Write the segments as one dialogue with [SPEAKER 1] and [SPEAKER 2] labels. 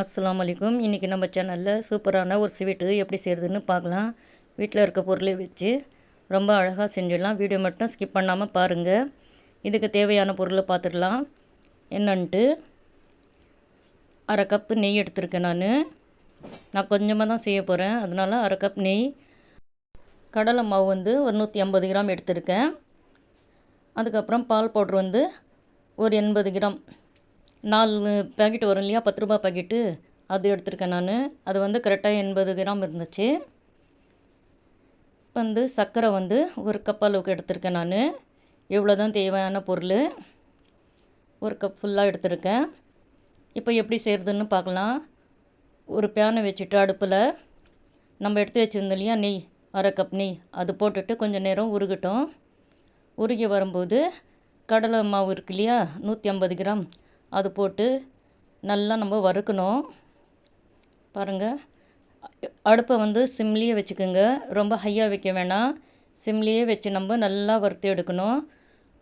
[SPEAKER 1] அஸ்லாம் வலைக்கும் இன்றைக்கி நம்ம சேனலில் சூப்பரான ஒரு ஸ்வீட்டு எப்படி செய்கிறதுன்னு பார்க்கலாம். வீட்டில் இருக்க பொருளை வச்சு ரொம்ப அழகாக செஞ்சிடலாம். வீடியோ மட்டும் ஸ்கிப் பண்ணாமல் பாருங்கள் இதுக்கு தேவையான பொருளை பார்த்துடலாம் என்னன்ட்டு அரை கப்பு நெய் எடுத்திருக்கேன் நான். நான் கொஞ்சமாக தான் செய்ய போகிறேன் அதனால் அரை கப் நெய். கடலை மாவு வந்து ஒரு நூற்றி ஐம்பது கிராம் எடுத்திருக்கேன். அதுக்கப்புறம் பால் பவுட்ரு வந்து ஒரு எண்பது கிராம் நாலு பேக்கெட் வரும் இல்லையா? பத்து ரூபா பாக்கெட்டு அது எடுத்திருக்கேன் நான். அது வந்து கரெக்டாக எண்பது கிராம் இருந்துச்சு. இப்போ வந்து சர்க்கரை வந்து ஒரு கப் அளவுக்கு எடுத்திருக்கேன் நான். இவ்வளோ தான் தேவையான பொருள். ஒரு கப் ஃபுல்லாக எடுத்திருக்கேன். இப்போ எப்படி செய்கிறதுன்னு பார்க்கலாம். ஒரு பேனை வச்சுட்டு அடுப்பில் நம்ம எடுத்து வச்சுருந்தோம் இல்லையா நெய் அரை கப் நெய் அது போட்டுட்டு கொஞ்சம் நேரம் உருகட்டும். உருகி வரும்போது கடலை மாவு இருக்கு இல்லையா நூற்றி ஐம்பது கிராம் அது போட்டு நல்லா நம்ம வறுக்கணும். பாருங்கள் அடுப்பை வந்து சிம்லேயே வச்சுக்கோங்க. ரொம்ப ஹையாக வைக்க வேணாம். சிம்லேயே வச்சு நம்ம நல்லா வறுத்து எடுக்கணும்.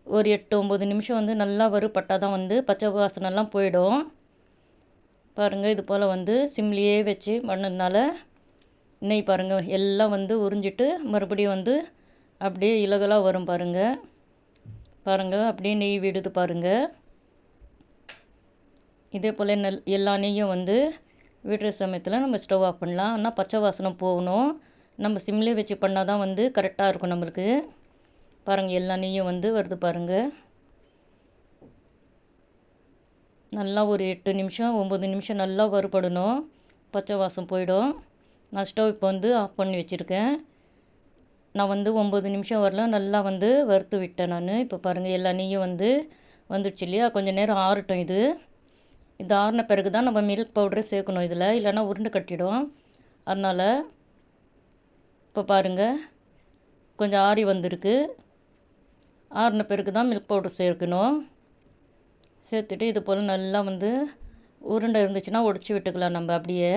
[SPEAKER 1] ஒரு எட்டு ஒம்பது நிமிஷம் வந்து நல்லா வறுப்பட்டால் தான் வந்து பச்சை வாசனைலாம் போயிடும். பாருங்கள் இது போல் வந்து சிம்லேயே வச்சு பண்ணதுனால நெய் பாருங்கள் எல்லாம் வந்து உறிஞ்சிட்டு மறுபடியும் வந்து அப்படியே இலகலாக வரும் பாருங்கள் பாருங்கள் அப்படியே நெய் விடுது பாருங்கள் இதே போல் நெல் எல்லா நெய்யும் வந்து விடுற சமயத்தில் நம்ம ஸ்டவ் ஆஃப் பண்ணலாம். ஆனால் பச்சை வாசனை போகணும். நம்ம சிம்லேயே வச்சு பண்ணால் தான் வந்து கரெக்டாக இருக்கும் நம்மளுக்கு. பாருங்கள் எல்லா நெய்யும் வந்து வருது பாருங்கள் நல்லா ஒரு எட்டு நிமிஷம் ஒம்பது நிமிஷம் நல்லா வறுபடணும். பச்சை வாசம் போயிடும். நான் ஸ்டவ் இப்போ வந்து ஆஃப் பண்ணி வச்சுருக்கேன். நான் வந்து ஒம்பது நிமிஷம் வரல நல்லா வந்து வறுத்து விட்டேன் நான். இப்போ பாருங்கள் எல்லா நெய்யும் வந்து வந்துடுச்சு இல்லையா? கொஞ்சம் நேரம் ஆறட்டும் இது. இது ஆறின பிறகு தான் நம்ம மில்க் பவுடரை சேர்க்கணும் இதில். இல்லைன்னா உருண்டை கட்டிடும். அதனால் இப்போ பாருங்கள் கொஞ்சம் ஆறி வந்திருக்கு. ஆறின பிறகு தான் மில்க் பவுடர் சேர்க்கணும். சேர்த்துட்டு இது போல் நல்லா வந்து உருண்டை இருந்துச்சுன்னா உடச்சி விட்டுக்கலாம் நம்ம அப்படியே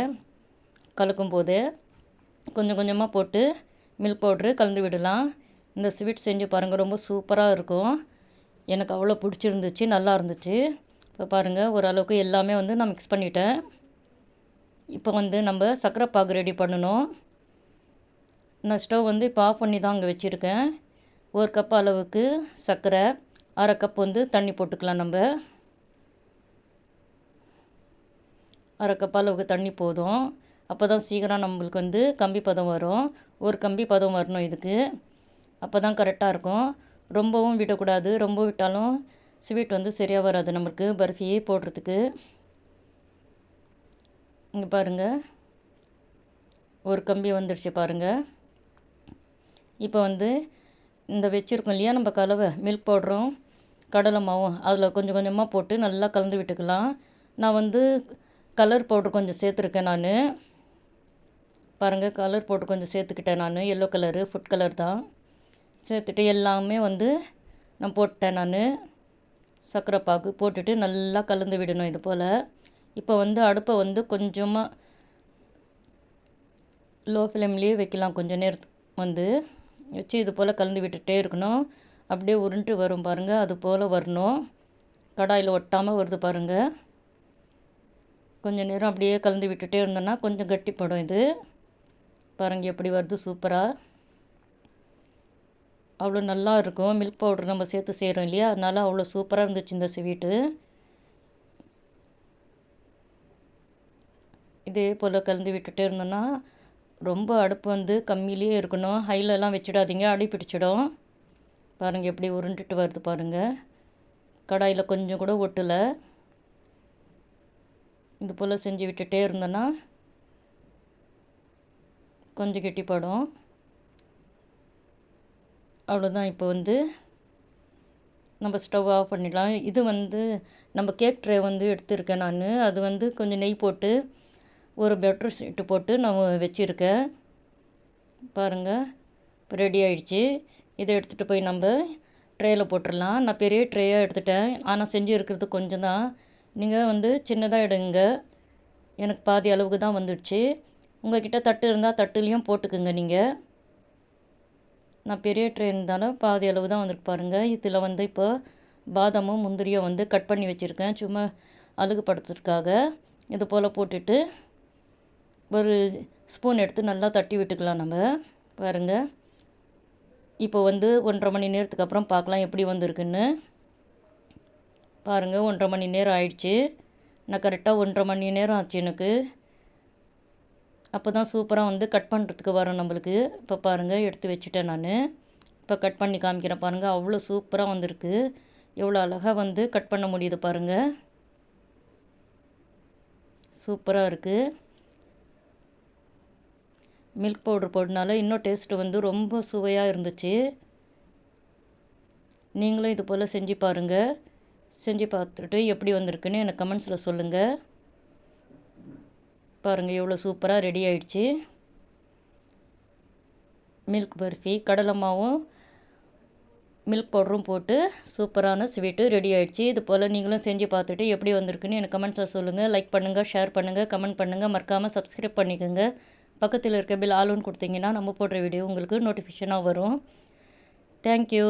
[SPEAKER 1] கலக்கும் போது. கொஞ்சம் கொஞ்சமாக போட்டு மில்க் பவுட்ரு கலந்து விடலாம். இந்த ஸ்வீட் செஞ்சு பாருங்கள் ரொம்ப சூப்பராக இருக்கும். எனக்கு அவ்வளோ பிடிச்சிருந்துச்சு நல்லா இருந்துச்சு. இப்போ பாருங்கள் ஓரளவுக்கு எல்லாமே வந்து நான் மிக்ஸ் பண்ணிட்டேன். இப்போ வந்து நம்ம சர்க்கரை பாகு ரெடி பண்ணணும். நான் ஸ்டவ் வந்து இப்போ ஆஃப் பண்ணி தான் அங்கே வச்சுருக்கேன். ஒரு கப் அளவுக்கு சர்க்கரை அரை கப் வந்து தண்ணி போட்டுக்கலாம் நம்ம. அரை கப் அளவுக்கு தண்ணி போதும். அப்போ தான் சீக்கிரம் நம்மளுக்கு வந்து கம்பி பதம் வரும். ஒரு கம்பி பதம் வரணும் இதுக்கு. அப்போ தான் கரெக்டாக இருக்கும். ரொம்பவும் விடக்கூடாது. ரொம்ப விட்டாலும் ஸ்வீட் வந்து சரியாக வராது. நம்மளுக்கு பர்ஃபி போடுறதுக்கு. இங்கே பாருங்கள் ஒரு கம்பி வந்துடுச்சு பாருங்கள் இப்போ வந்து இந்த வச்சுருக்கோம் இல்லையா? நம்ம கலவை மில்க் பவுடரும் கடலை மாவும் அதில் கொஞ்சம் கொஞ்சமாக போட்டு நல்லா கலந்து விட்டுக்கலாம். நான் வந்து கலர் பவுட்ரு கொஞ்சம் சேர்த்துருக்கேன் நான். பாருங்கள் கலர் பவுட்ரு கொஞ்சம் சேர்த்துக்கிட்டேன் நான். எல்லோ கலரு ஃபுட் கலர் தான். சேர்த்துட்டு எல்லாமே வந்து நான் போட்டேன் நான். சர்க்கரை பாகு போட்டுட்டு நல்லா கலந்து விடணும் இது போல். இப்போ வந்து அடுப்பை வந்து கொஞ்சமாக லோ ஃப்ளேம்லேயே வைக்கலாம். கொஞ்சம் நேரம் வந்து வச்சு இது போல் கலந்து விட்டுட்டே இருக்கணும். அப்படியே உருண்டு வரும் பாருங்கள் அது போல் வரணும். கடாயில் ஒட்டாமல் வருது பாருங்கள் கொஞ்சம் நேரம் அப்படியே கலந்து விட்டுட்டே இருந்தோன்னா கொஞ்சம் கட்டிப்படும் இது. பாருங்கள் எப்படி வருது சூப்பராக அவ்வளோ நல்லா இருக்கும். மில்க் பவுடர் நம்ம சேர்த்து செய்கிறோம் இல்லையா? அதனால் அவ்வளோ சூப்பராக இருந்துச்சு இந்த ஸ்வீட்டு இதே போல் கலந்து விட்டுட்டே இருந்தோன்னா ரொம்ப அடுப்பு வந்து கம்மியிலே இருக்கணும். ஹைலெலாம் வச்சிடாதீங்க. அடி பிடிச்சிடும். பாருங்கள் எப்படி உருண்டுட்டு வருது பாருங்கள் கடாயில் கொஞ்சம் கூட ஒட்டலை. இது போல் செஞ்சு விட்டுட்டே இருந்தோன்னா கொஞ்சம் கெட்டிப்படும். அவ்வளோதான் இப்போ வந்து நம்ம ஸ்டவ் ஆஃப் பண்ணிடலாம். இது வந்து நம்ம கேக் ட்ரே வந்து எடுத்திருக்கேன் நான். அது வந்து கொஞ்சம் நெய் போட்டு ஒரு பெட்ரு சீட்டு போட்டு நான் வச்சுருக்கேன். பாருங்கள் இப்போ ரெடி ஆகிடுச்சி இதை எடுத்துகிட்டு போய் நம்ம ட்ரேயில் போட்டுடலாம். நான் பெரிய ட்ரேயாக எடுத்துட்டேன். ஆனால் செஞ்சு இருக்கிறது கொஞ்சம் தான் நீங்கள் வந்து சின்னதாக எடுங்க. எனக்கு பாதி அளவுக்கு தான் வந்துடுச்சு. உங்கள் கிட்டே தட்டு இருந்தால் தட்டுலேயும் போட்டுக்குங்க நீங்கள் நான் பெரிய ட்ரே இருந்தாலும் பாதி அளவு தான் வந்துட்டு பாருங்கள் இதில் வந்து இப்போ பாதாமும் முந்திரியும் வந்து கட் பண்ணி வச்சுருக்கேன். சும்மா அழகுபடுத்துறதுக்காக இது போல் போட்டுட்டு ஒரு ஸ்பூன் எடுத்து நல்லா தட்டி விட்டுக்கலாம் நம்ம. பாருங்கள் இப்போ வந்து ஒன்றரை மணி நேரத்துக்கு அப்புறம் பார்க்கலாம் எப்படி வந்திருக்குன்னு. பாருங்கள் ஒன்றரை மணி நேரம் ஆயிடுச்சு. நான் கரெக்டாக ஒன்றரை மணி நேரம் ஆச்சு எனக்கு. அப்போ தான் சூப்பராக வந்து கட் பண்ணுறதுக்கு வரும் நம்மளுக்கு. இப்போ பாருங்கள் எடுத்து வச்சுட்டேன் நான். இப்போ கட் பண்ணி காமிக்கிறேன் பாருங்கள் அவ்வளோ சூப்பராக வந்திருக்கு. எவ்வளோ அழகாக வந்து கட் பண்ண முடியுது பாருங்கள் சூப்பராக இருக்குது மில்க் பவுடர் போட்டனால இன்னும் டேஸ்ட்டு வந்து ரொம்ப சுவையாக இருந்துச்சு. நீங்களும் இது போல் செஞ்சு பாருங்கள் செஞ்சு பார்த்துட்டு எப்படி வந்திருக்குன்னு எனக்கு கமெண்ட்ஸில் சொல்லுங்கள் பாருங்கள் எவ்வளோ சூப்பராக ரெடி ஆயிடுச்சு. மில்க் பர்ஃபி கடலை மாவும் மில்க் பவுடரும் போட்டு சூப்பரான ஸ்வீட்டு ரெடி ஆயிடுச்சு. இது போல் நீங்களும் செஞ்சு பார்த்துட்டு எப்படி வந்திருக்குன்னு எனக்கு கமெண்ட்ஸாக சொல்லுங்கள் லைக் பண்ணுங்கள் ஷேர் பண்ணுங்கள் கமெண்ட் பண்ணுங்கள் மறக்காமல் சப்ஸ்கிரைப் பண்ணிக்கோங்க. பக்கத்தில் இருக்க பில் ஆளுன்னு கொடுத்தீங்கன்னா நம்ம போடுற வீடியோ உங்களுக்கு நோட்டிஃபிகேஷனாக வரும். தேங்க்யூ